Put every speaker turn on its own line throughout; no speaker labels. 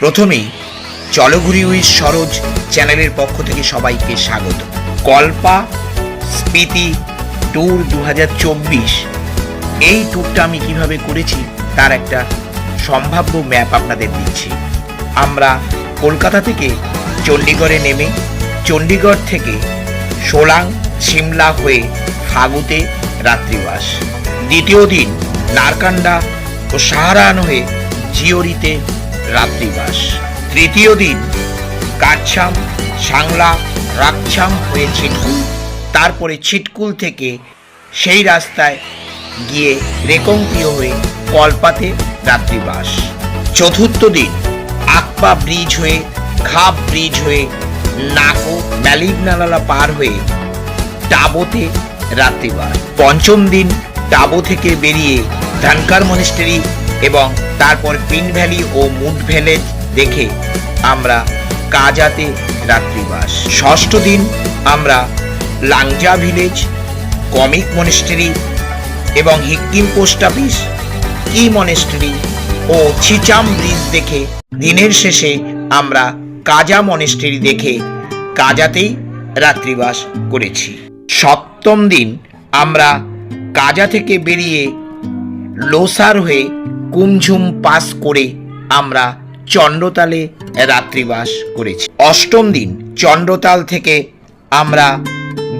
প্রথমেই চলঘুরি উইথ সরোজ চ্যানেলের পক্ষ থেকে সবাইকে স্বাগত। কল্পা স্মৃতি ট্যুর দু হাজার চব্বিশ, এই ট্যুরটা আমি কীভাবে করেছি তার একটা সম্ভাব্য ম্যাপ আপনাদের দিচ্ছি। আমরা কলকাতা থেকে চণ্ডীগড়ে নেমে চণ্ডীগড় থেকে সোলাং, সিমলা হয়ে ফাগুতে রাত্রিবাস। দ্বিতীয় দিন নারকান্ডা ও সাহারান হয়ে জিওরিতে রাত্রিবাস তৃতীয় দিন, কাটছাম, সাংলা, রাকছাম হয়ে ছিটকুল। তারপরে ছিটকুল থেকে সেই রাস্তায় গিয়ে রেকংপ্রিয় হয়ে কলপাতে রাত্রিবাস চতুর্থ দিন, আকপা ব্রিজ হয়ে খাপ ব্রিজ হয়ে, নাকো ম্যালিগনালা পার হয়ে টাবোতে রাত্রিবাস পঞ্চম দিন, টাবো থেকে বেরিয়ে ধানকার মনিস্টারি এবং তারপর পিন ভ্যালি ও মুড ভ্যালেজ দেখে আমরা কাজাতে রাত্রিবাস। ষষ্ঠ দিন আমরা লাংজা ভিলেজ, কমিক মনিস্টারি এবং Hikkim post office, Key monastery ও ছিচাম ব্রিজ দেখে দিনের শেষে আমরা কাজা মনেস্ট্রি দেখে কাজাতেই রাত্রিবাস করেছি। সপ্তম দিন আমরা কাজা থেকে বেরিয়ে লোসার হয়ে কুমঝুম পাস করে আমরা চন্দ্রতালে রাত্রিবাস করেছি। অষ্টম দিন চন্দ্রতাল থেকে আমরা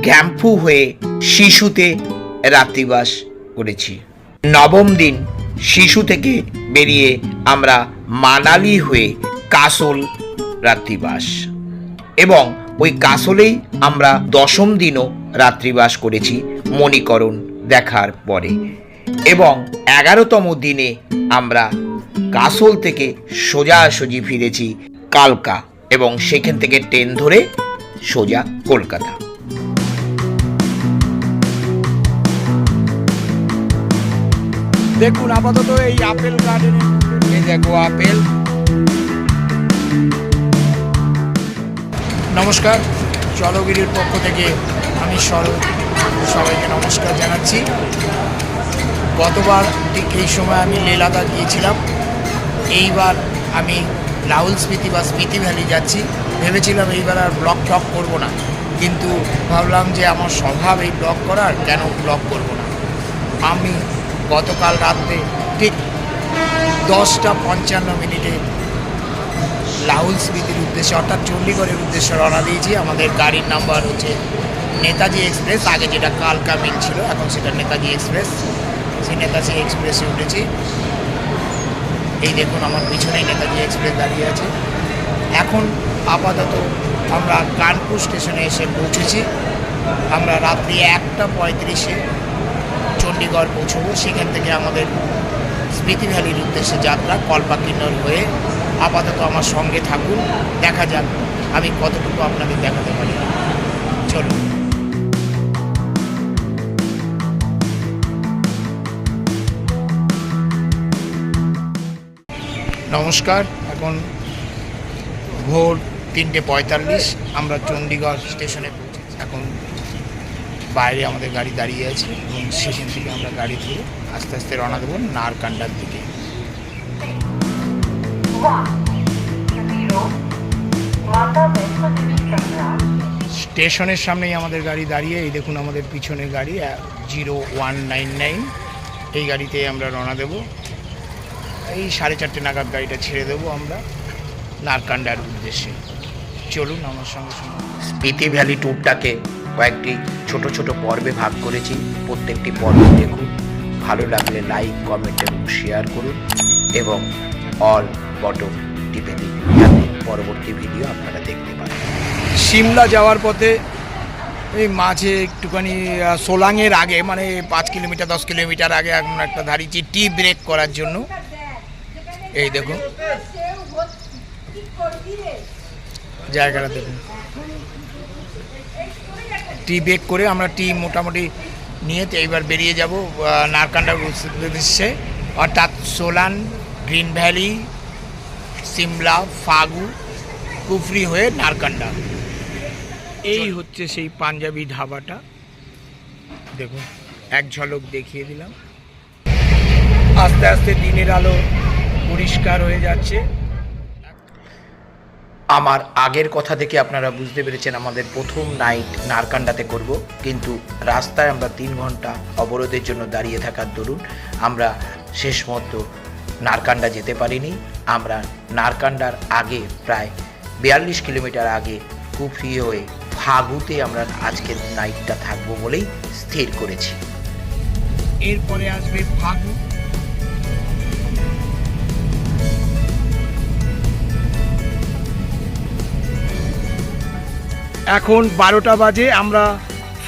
গ্যাম্পু হয়ে শিশুতে রাত্রিবাস করেছি। নবম দিন শিশু থেকে বেরিয়ে আমরা মানালি হয়ে কাসল রাত্রিবাস। এবং ওই কাসলেই আমরা দশম দিনও রাত্রিবাস করেছি মণিকরণ দেখার পরে। এবং এগারোতম দিনে আমরা কাসল থেকে সোজাসুজি ফিরেছি কালকা এবং সেখান থেকে ট্রেন ধরে সোজা কলকাতা।
দেখুন আপাতত এই আপেল গার্ডেনে এই দেখো আপেল। নমস্কার জলগিরির পক্ষ থেকে আমি সরব সবাইকে নমস্কার জানাচ্ছি। গতবার ঠিক এই সময় আমি লেলাদা গিয়েছিলাম। এইবার আমি রাহুল স্মৃতি বা স্মৃতি ভ্যালি যাচ্ছি। ভেবেছিলাম এইবার আর ব্লগ টক করব না। কিন্তু ভাবলাম যে আমার স্বভাব এই ব্লগ করার, কেন ব্লগ করব না? আমি গতকাল রাত্রে ঠিক দশটা পঞ্চান্ন মিনিটে লাহুল স্মৃতির উদ্দেশ্যে, অর্থাৎ চণ্ডীগড়ের উদ্দেশ্যে রওনা দিয়েছি। আমাদের গাড়ির নাম্বার হচ্ছে নেতাজি এক্সপ্রেস। আগে যেটা কালকা মিল ছিল, এখন সেটা নেতাজি এক্সপ্রেস। সেই নেতাজি এক্সপ্রেসে উঠেছি। এই দেখুন আমার পিছনেই নেতাজি এক্সপ্রেস দাঁড়িয়ে আছে। এখন আপাতত আমরা কানপুর স্টেশনে এসে পৌঁছেছি। আমরা রাত্রি একটা পঁয়ত্রিশে চণ্ডীগড় পৌঁছবো। সেখান থেকে আমাদের স্মৃতি ভ্যালির উদ্দেশ্যে যাত্রা কল্পা কিন্নর হয়ে আপাতত আমার সঙ্গে থাকুন। দেখা যাক আমি কতটুকু আপনাদের দেখাতে পারি। চলুন। নমস্কার। এখন ভোর তিনটে পঁয়তাল্লিশ। আমরা চণ্ডীগড় স্টেশনে এখন বাইরে আমাদের গাড়ি দাঁড়িয়ে আছে এবং সেখান থেকে আমরা গাড়ি ধরে আস্তে আস্তে রওনা দেবো নারকান্ডার দিকে। স্টেশনের সামনেই আমাদের গাড়ি দাঁড়িয়ে, এই দেখুন আমাদের পিছনে গাড়ি জিরো ওয়ান নাইন নাইন। এই গাড়িতে আমরা রওনা দেব। এই সাড়ে চারটে নাগাদ গাড়িটা ছেড়ে দেবো আমরা নারকান্ডার উদ্দেশ্যে। চলুন আমার সঙ্গে সঙ্গে
স্পিতি ভ্যালি ট্যুরটাকে কয়েকটি ছোট ছোট পর্বে ভাগ করেছি। প্রত্যেকটি পর্ব দেখুন। ভালো লাগলে লাইক কমেন্ট এবং শেয়ার করুন এবং অল বটম টিপে দিন। যাতে পরবর্তী ভিডিও আপনারা দেখতে পান।
সিমলা যাওয়ার পথে এই মাঝে একটুখানি সোলাংয়ের আগে মানে পাঁচ কিলোমিটার দশ কিলোমিটার আগে এখন একটা ধারিয়েছি টি ব্রেক করার জন্য। এই দেখুন জায়গাটা দেখুন। টি ব্রেক করে আমরা টি মোটামুটি নিয়ে এইবার বেরিয়ে যাব নারকান্ডা উদ্দেশ্যে। অর্থাৎ সোলান গ্রিন ভ্যালি সিমলা ফাগু কুফরি হয়ে নারকান্ডা এই হচ্ছে সেই পাঞ্জাবি ধাবাটা। দেখুন এক ঝলক দেখিয়ে দিলাম। আস্তে আস্তে দিনের আলো পরিষ্কার হয়ে যাচ্ছে।
আমার আগের কথা থেকে আপনারা বুঝতে পেরেছেন আমাদের প্রথম নাইট নারকান্ডাতে করব। কিন্তু রাস্তায় আমরা তিন ঘণ্টা অবরোধের জন্য দাঁড়িয়ে থাকার দরুন আমরা শেষ মুহূর্ত নারকান্ডা যেতে পারিনি। আমরা নারকান্ডার আগে প্রায় বিয়াল্লিশ কিলোমিটার আগে কুফরি হয়ে ফাগুতে আমরা আজকের নাইটটা থাকব বলেই স্থির করেছি।
এরপরে আসবে ফাগু। এখন বারোটা বাজে, আমরা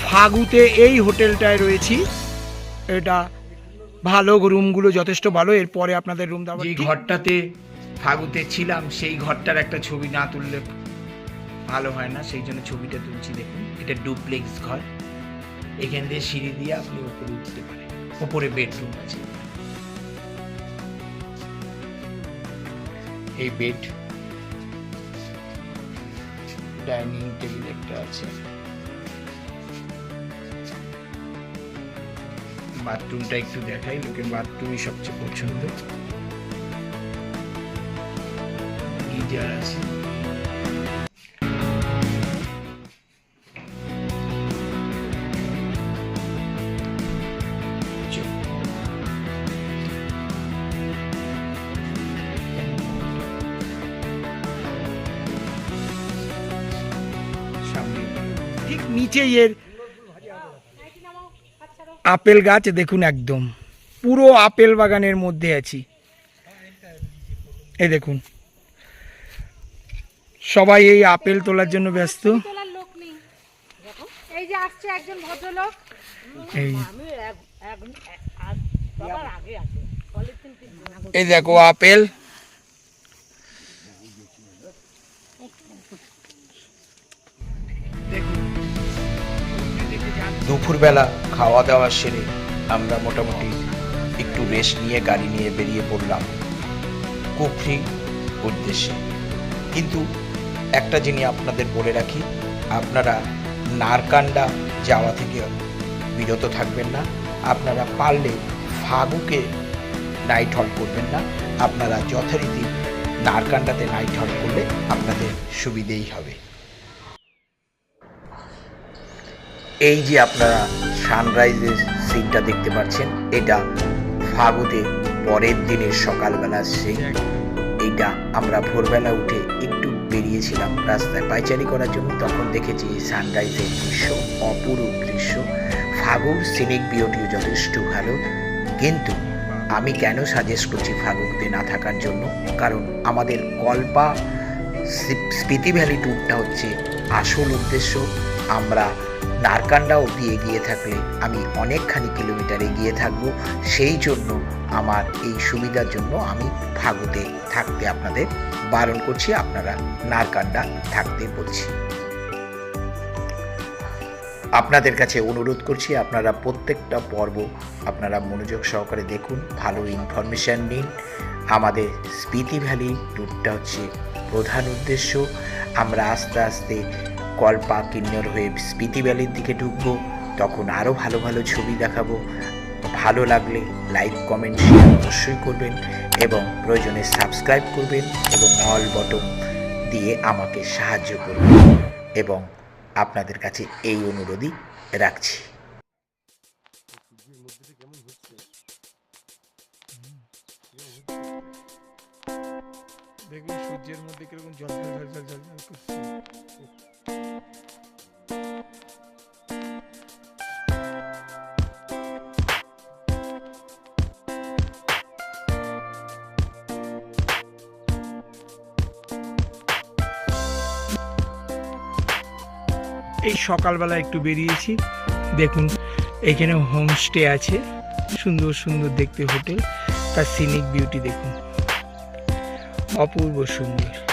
ফাগুতে এই হোটেলটায় রয়েছি। এটা ভালো রুমগুলো যথেষ্ট ভালো, এরপরে আপনাদের রুম দেওয়া যে ঘরটাতে ফাগুতে ছিলাম, সেই ঘরটার একটা ছবি না তুললে ভালো হয় না, সেই জন্য ছবিটা তুলছি, দেখুন। এটা ডুপ্লেক্স ঘর। এখান দিয়ে সিঁড়ি দিয়ে আপনি উপরে উঠতে পারেন। উপরে বেডরুম আছে। এই বেড ডাইনিং টেবিল একটা আছে। বাথরুমটা একটু দেখাই লোকের বাথরুমই সবচেয়ে পছন্দ। গিজার আছে। নিচেই এর আপেল গাছ দেখুন একদম। পুরো আপেল বাগানের মধ্যে আছি। এই দেখুন। সবাই এই আপেল তোলার জন্য ব্যস্ত।
তোলার লোক নেই। এই যে আসছে একজন ভদ্রলোক।
এই।
আমি এক- এক- এক- আজ সবার আগে আছে। পলিথিন কিনবো।
এই দেখো আপেল।
দুপুরবেলা খাওয়া দাওয়া সেরে আমরা মোটামুটি একটু রেস্ট নিয়ে গাড়ি নিয়ে বেরিয়ে পড়লাম কুফরি উদ্দেশ্যে। কিন্তু একটা জিনিস আপনাদের বলে রাখি, আপনারা নারকান্ডা যাওয়া থেকে বিরত থাকবেন না, আপনারা পারলে ফাগুকে নাইট হল করবেন না, আপনারা যথারীতি নারকান্ডাতে নাইট হল করলে আপনাদের সুবিধেই হবে। এই যে আপনারা সানরাইজের সিনটা দেখতে পাচ্ছেন, এটা ফাগুতে পরের দিনের সকালবেলা সেই এইটা আমরা ভোরবেলা উঠে একটু বেরিয়েছিলাম রাস্তায় পাইচারি করার জন্য, তখন দেখেছি এই সানরাইজের দৃশ্য, অপরূপ দৃশ্য। ফাগুর সিনিক বিউটিও যথেষ্ট ভালো, কিন্তু আমি কেন সাজেস্ট করছি ফাগুকতে না থাকার জন্য? কারণ আমাদের কল্পা, স্পি- স্পিতি ভ্যালি ট্যুরটা হচ্ছে আসল উদ্দেশ্য। আমরা নারকান্ডা অবধি এগিয়ে থাকলে আমি অনেকখানি কিলোমিটার এগিয়ে থাকব। সেই জন্য আমার এই সুবিধার জন্য আমি ফাগুতে থাকতে আপনাদের বারণ করছি, আপনারা নারকান্ডা থাকতে বলছি। আপনাদের কাছে অনুরোধ করছি, আপনারা প্রত্যেকটা পর্ব আপনারা মনোযোগ সহকারে দেখুন, ভালো ইনফরমেশান নিন। আমাদের স্পিতি ভ্যালি ট্যুরটা হচ্ছে প্রধান উদ্দেশ্য। আমরা আস্তে আস্তে কল্পা কিন্নর হয়ে স্পিতি ভ্যালির দিকে ঢুকবো, তখন আরও ভালো ভালো ছবি দেখাবো। ভালো লাগলে লাইক, কমেন্ট শেয়ার অবশ্যই করবেন এবং প্রয়োজনে সাবস্ক্রাইব করবেন এবং অল বটম দিয়ে আমাকে সাহায্য করবেন এবং আপনাদের কাছে এই অনুরোধই রাখছি।
দেখুন সূর্যের মধ্যে কীরকম জল জল জল জল জল করছে। এই সকালবেলা একটু বেরিয়েছি। দেখুন, এখানে হোমস্টে আছে। সুন্দর সুন্দর দেখতে হোটেল। তার সিনিক বিউটি দেখুন। অপূর্ব সুন্দর।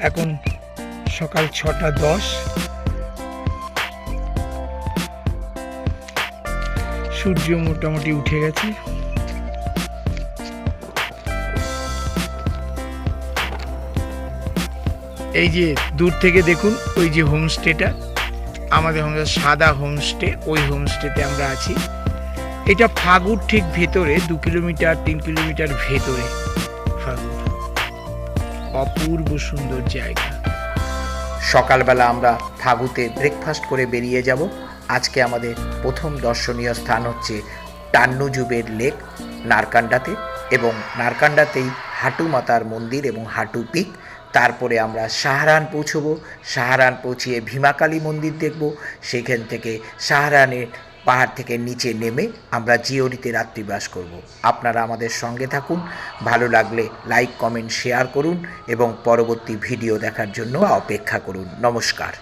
এখন সকাল ছটা দশ। সূর্য মোটামুটি উঠে গেছে। এই যে দূর থেকে দেখুন, ওই যে হোমস্টেটা, আমাদের হোমস্টে সাদা হোমস্টে, ওই হোমস্টেতে আমরা আছি। এটা ফাগুর ঠিক ভেতরে, দু কিলোমিটার, তিন কিলোমিটার ভেতরে ফাগুর। অপূর্ব সুন্দর জায়গা।
সকালবেলা আমরা ফাগুতে ব্রেকফাস্ট করে বেরিয়ে যাব। আজকে আমাদের প্রথম দর্শনীয় স্থান হচ্ছে টান্নুজুবের লেক নারকান্ডাতে এবং নারকান্ডাতেই হাটু মাতার মন্দির এবং হাটু পিক। তারপরে আমরা সাহারান পৌঁছবো। সাহারান পৌঁছিয়ে ভীমাকালী মন্দির দেখব। সেখান থেকে সাহারানের পাহাড় থেকে নিচে নেমে আমরা জিওরিতে রাত্রিবাস করব। আপনারা আমাদের সঙ্গে থাকুন, ভালো লাগলে লাইক, কমেন্ট, শেয়ার করুন এবং পরবর্তী ভিডিও দেখার জন্য অপেক্ষা করুন। নমস্কার।